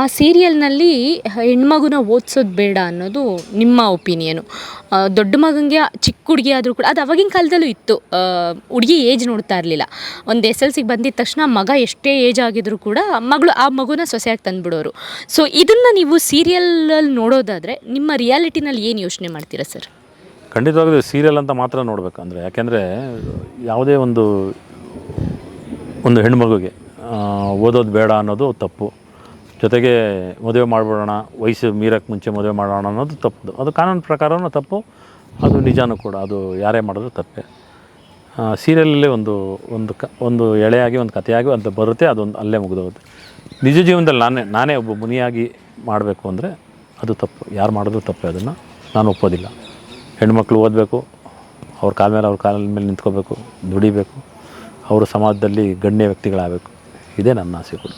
ಆ ಸೀರಿಯಲ್ನಲ್ಲಿ ಹೆಣ್ಮಗುನ ಓದಿಸೋದು ಬೇಡ ಅನ್ನೋದು ನಿಮ್ಮ ಒಪಿನಿಯನು. ದೊಡ್ಡ ಮಗನಿಗೆ ಚಿಕ್ಕ ಹುಡುಗಿ ಆದರೂ ಕೂಡ, ಅದು ಅವಾಗಿನ ಕಾಲದಲ್ಲೂ ಇತ್ತು. ಹುಡುಗಿ ಏಜ್ ನೋಡ್ತಾ ಇರಲಿಲ್ಲ. ಒಂದು ಎಸ್ ಎಲ್ ಸಿಗೆ ಬಂದಿದ್ದ ತಕ್ಷಣ ಮಗ ಎಷ್ಟೇ ಏಜ್ ಆಗಿದ್ರು ಕೂಡ ಮಗಳು ಆ ಮಗುನ ಸೊಸೆಯಾಗಿ ತಂದುಬಿಡೋರು. ಸೊ ಇದನ್ನು ನೀವು ಸೀರಿಯಲಲ್ಲಿ ನೋಡೋದಾದರೆ ನಿಮ್ಮ ರಿಯಾಲಿಟಿನಲ್ಲಿ ಏನು ಯೋಚನೆ ಮಾಡ್ತೀರಾ ಸರ್? ಖಂಡಿತವಾಗ್ಲೂ ಸೀರಿಯಲ್ ಅಂತ ಮಾತ್ರ ನೋಡಬೇಕಂದ್ರೆ, ಯಾಕೆಂದರೆ ಯಾವುದೇ ಒಂದು ಒಂದು ಹೆಣ್ಮಗುಗೆ ಓದೋದು ಬೇಡ ಅನ್ನೋದು ತಪ್ಪು. ಜೊತೆಗೆ ಮದುವೆ ಮಾಡಿಬಿಡೋಣ, ವಯಸ್ಸು ಮೀರಕ್ಕೆ ಮುಂಚೆ ಮದುವೆ ಮಾಡೋಣ ಅನ್ನೋದು ತಪ್ಪು ಅದು ಕಾನೂನು ಪ್ರಕಾರವೂ ತಪ್ಪು, ಅದು ನಿಜಾನೂ ಕೂಡ, ಅದು ಯಾರೇ ಮಾಡಿದ್ರು ತಪ್ಪೇ. ಸೀರಿಯಲಲ್ಲೇ ಒಂದು ಒಂದು ಕ, ಒಂದು ಎಳೆಯಾಗಿ, ಒಂದು ಕಥೆಯಾಗಿ ಅಂತ ಬರುತ್ತೆ, ಅದೊಂದು ಅಲ್ಲೇ ಮುಗಿದೋಗುತ್ತೆ. ನಿಜ ಜೀವನದಲ್ಲಿ ನಾನೇ ನಾನೇ ಒಬ್ಬ ಮುನಿಯಾಗಿ ಮಾಡಬೇಕು ಅಂದರೆ ಅದು ತಪ್ಪು. ಯಾರು ಮಾಡಿದ್ರು ತಪ್ಪು ಅದನ್ನು. ನಾನು ಒಪ್ಪೋದಿಲ್ಲ. ಹೆಣ್ಮಕ್ಳು ಓದಬೇಕು, ಅವ್ರ ಕಾಲ ಮೇಲೆ ಅವ್ರ ಕಾಲ ಮೇಲೆ ನಿಂತ್ಕೋಬೇಕು, ದುಡಿಬೇಕು, ಅವರು ಸಮಾಜದಲ್ಲಿ ಗಣ್ಯ ವ್ಯಕ್ತಿಗಳಾಗಬೇಕು. ಇದೇ ನನ್ನ ಆಸೆ ಕೂಡ.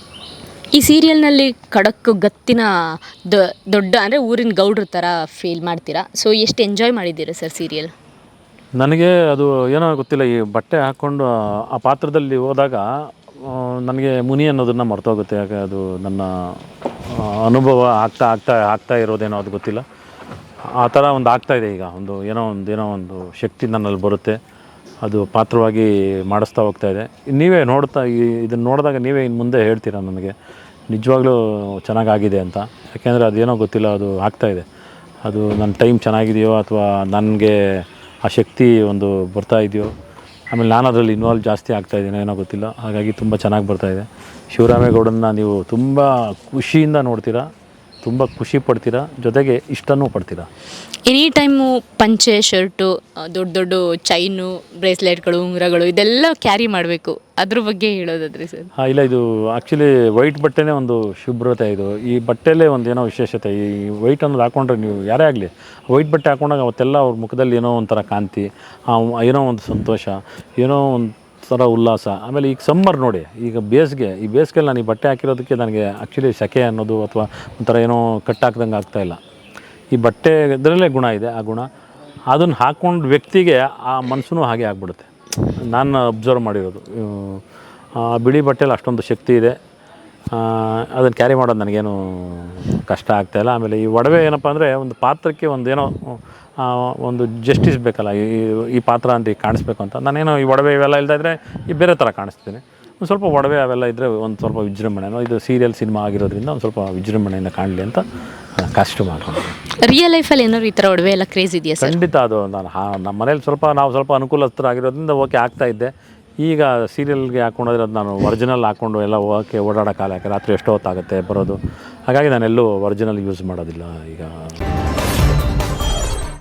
ಈ ಸೀರಿಯಲ್ನಲ್ಲಿ ಖಡಕ್ ಗತ್ತಿನ ದೊಡ್ಡ ಅಂದರೆ ಊರಿನ ಗೌಡ್ರ ಥರ ಫೀಲ್ ಮಾಡ್ತೀರಾ? ಸೊ ಎಷ್ಟು ಎಂಜಾಯ್ ಮಾಡಿದ್ದೀರಾ ಸರ್ ಸೀರಿಯಲ್? ನನಗೆ ಅದು ಏನೋ ಗೊತ್ತಿಲ್ಲ, ಈ ಬಟ್ಟೆ ಹಾಕ್ಕೊಂಡು ಆ ಪಾತ್ರದಲ್ಲಿ ಹೋದಾಗ ನನಗೆ ಮುನಿ ಅನ್ನೋದನ್ನು ಮರ್ತೋಗುತ್ತೆ. ಯಾಕೆ ಅದು ನನ್ನ ಅನುಭವ ಆಗ್ತಾ ಆಗ್ತಾ ಆಗ್ತಾ ಇರೋದೇನೋ ಅದು ಗೊತ್ತಿಲ್ಲ. ಆ ಥರ ಒಂದು ಆಗ್ತಾಯಿದೆ ಈಗ. ಒಂದು ಏನೋ ಒಂದು ಏನೋ ಒಂದು ಶಕ್ತಿ ನನ್ನಲ್ಲಿ ಬರುತ್ತೆ. ಅದು ಪಾತ್ರವಾಗಿ ಮಾಡಿಸ್ತಾ ಹೋಗ್ತಾ ಇದೆ. ನೀವೇ ನೋಡ್ತಾ ಈ ಇದನ್ನು ನೋಡಿದಾಗ ನೀವೇ ಇನ್ನು ಮುಂದೆ ಹೇಳ್ತೀರಾ ನನಗೆ ನಿಜವಾಗ್ಲೂ ಚೆನ್ನಾಗಾಗಿದೆ ಅಂತ. ಯಾಕೆಂದರೆ ಅದೇನೋ ಗೊತ್ತಿಲ್ಲ, ಅದು ಆಗ್ತಾ ಇದೆ. ಅದು ನನ್ನ ಟೈಮ್ ಚೆನ್ನಾಗಿದೆಯೋ ಅಥವಾ ನನಗೆ ಆ ಶಕ್ತಿ ಒಂದು ಬರ್ತಾ ಇದೆಯೋ, ಆಮೇಲೆ ನಾನು ಅದರಲ್ಲಿ ಇನ್ವಾಲ್ವ್ ಜಾಸ್ತಿ ಆಗ್ತಾ ಇದ್ದೀನಿ ಏನೋ ಗೊತ್ತಿಲ್ಲ. ಹಾಗಾಗಿ ತುಂಬ ಚೆನ್ನಾಗಿ ಬರ್ತಾಯಿದೆ ಶಿವರಾಮೇಗೌಡನ್ನ ನೀವು ತುಂಬ ಖುಷಿಯಿಂದ ನೋಡ್ತೀರಾ? ತುಂಬ ಖುಷಿ ಪಡ್ತೀರಾ? ಜೊತೆಗೆ ಇಷ್ಟನೂ ಪಡ್ತೀರಾ? ಎನಿ ಟೈಮು ಪಂಚೆ ಶರ್ಟು ದೊಡ್ಡ ದೊಡ್ಡ ಚೈನು ಬ್ರೇಸ್ಲೆಟ್ಗಳು ಉಂಗುರಗಳು ಇದೆಲ್ಲ ಕ್ಯಾರಿ ಮಾಡಬೇಕು. ಅದ್ರ ಬಗ್ಗೆ ಹೇಳೋದಾದ್ರೆ ಸರ್. ಹಾಂ ಇಲ್ಲ ಇದು ಆ್ಯಕ್ಚುಲಿ ವೈಟ್ ಬಟ್ಟೆನೇ ಒಂದು ಶುಭ್ರತೆ ಇದು. ಈ ಬಟ್ಟೆಯಲ್ಲೇ ಒಂದು ಏನೋ ವಿಶೇಷತೆ. ಈ ವೈಟ್ ಅನ್ನೋದು ಹಾಕೊಂಡ್ರೆ ನೀವು ಯಾರೇ ಆಗಲಿ ವೈಟ್ ಬಟ್ಟೆ ಹಾಕೊಂಡಾಗ ಅವತ್ತೆಲ್ಲ ಅವ್ರ ಮುಖದಲ್ಲಿ ಏನೋ ಒಂಥರ ಕಾಂತಿ ಏನೋ ಒಂದು ಸಂತೋಷ ಏನೋ ಒಂದು ಥರ ಉಲ್ಲಾಸ. ಆಮೇಲೆ ಈಗ ಸಮ್ಮರ್ ನೋಡಿ, ಈಗ ಬೇಸಿಗೆ, ಈ ಬೇಸಿಗೆಯಲ್ಲಿ ನಾನು ಈ ಬಟ್ಟೆ ಹಾಕಿರೋದಕ್ಕೆ ನನಗೆ ಆ್ಯಕ್ಚುಲಿ ಸೆಕೆ ಅನ್ನೋದು ಅಥವಾ ಒಂಥರ ಏನೋ ಕಟ್ಟಾಕ್ದಂಗೆ ಆಗ್ತಾಯಿಲ್ಲ ಈ ಬಟ್ಟೆ ಇದರಲ್ಲೇ ಗುಣ ಇದೆ, ಆ ಗುಣ. ಅದನ್ನು ಹಾಕ್ಕೊಂಡು ವ್ಯಕ್ತಿಗೆ ಆ ಮನಸ್ಸು ಹಾಗೆ ಆಗ್ಬಿಡುತ್ತೆ. ನಾನು ಅಬ್ಸರ್ವ್ ಮಾಡಿರೋದು. ಆ ಬಿಳಿ ಬಟ್ಟೆಲಿ ಅಷ್ಟೊಂದು ಶಕ್ತಿ ಇದೆ. ಅದನ್ನು ಕ್ಯಾರಿ ಮಾಡೋದು ನನಗೇನು ಕಷ್ಟ ಆಗ್ತಾಯಿಲ್ಲ ಆಮೇಲೆ ಈ ಒಡವೆ ಏನಪ್ಪ ಅಂದರೆ ಒಂದು ಪಾತ್ರಕ್ಕೆ ಒಂದು ಏನೋ ಒಂದು ಜಸ್ಟಿಸ್ ಬೇಕಲ್ಲ ಈ ಈ ಪಾತ್ರ ಅಂತ ಈಗ ಕಾಣಿಸ್ಬೇಕು ಅಂತ. ನಾನೇನೋ ಈ ಒಡವೆ ಇವೆಲ್ಲ ಇಲ್ಲದಿದ್ದರೆ ಈ ಬೇರೆ ಥರ ಕಾಣಿಸ್ತೀನಿ. ಒಂದು ಸ್ವಲ್ಪ ಒಡವೆ ಅವೆಲ್ಲ ಇದ್ದರೆ ಒಂದು ಸ್ವಲ್ಪ ವಿಜೃಂಭಣೆ. ಇದು ಸೀರಿಯಲ್ ಸಿನಿಮಾ ಆಗಿರೋದ್ರಿಂದ ಒಂದು ಸ್ವಲ್ಪ ವಿಜೃಂಭಣೆಯಿಂದ ಕಾಣಲಿ ಅಂತ ಕಾಸ್ಟ್ಯೂಮ್ ಮಾಡ್ಕೊಂಡು. ರಿಯಲ್ ಲೈಫಲ್ಲಿ ಏನಾದ್ರು ಈ ಥರ ಒಡವೆ ಎಲ್ಲ ಕ್ರೇಜ್ ಇದೆಯಾ ಖಂಡಿತ ಅದು ನಾನು ಹಾ ನಮ್ಮ ಮನೇಲಿ ಸ್ವಲ್ಪ ನಾವು ಸ್ವಲ್ಪ ಅನುಕೂಲಸ್ಥರಾಗಿರೋದ್ರಿಂದ ಓಕೆ ಆಗ್ತಾ ಇದ್ದೆ. ಈಗ ಸೀರಿಯಲ್ಗೆ ಹಾಕೊಂಡೋದ್ರೆ ಅದು ನಾನು ಒರಿಜಿನಲ್ ಹಾಕ್ಕೊಂಡು ಎಲ್ಲ ಹೋಗೋಕ್ಕೆ ಓಡಾಡೋಕ್ಕಾಗಲ್ಲ ಯಾಕೆ ರಾತ್ರಿ ಎಷ್ಟೋ ಹೊತ್ತಾಗುತ್ತೆ ಬರೋದು. ಹಾಗಾಗಿ ನಾನೆಲ್ಲೂ ಒರಿಜಿನಲ್ ಯೂಸ್ ಮಾಡೋದಿಲ್ಲ ಈಗ.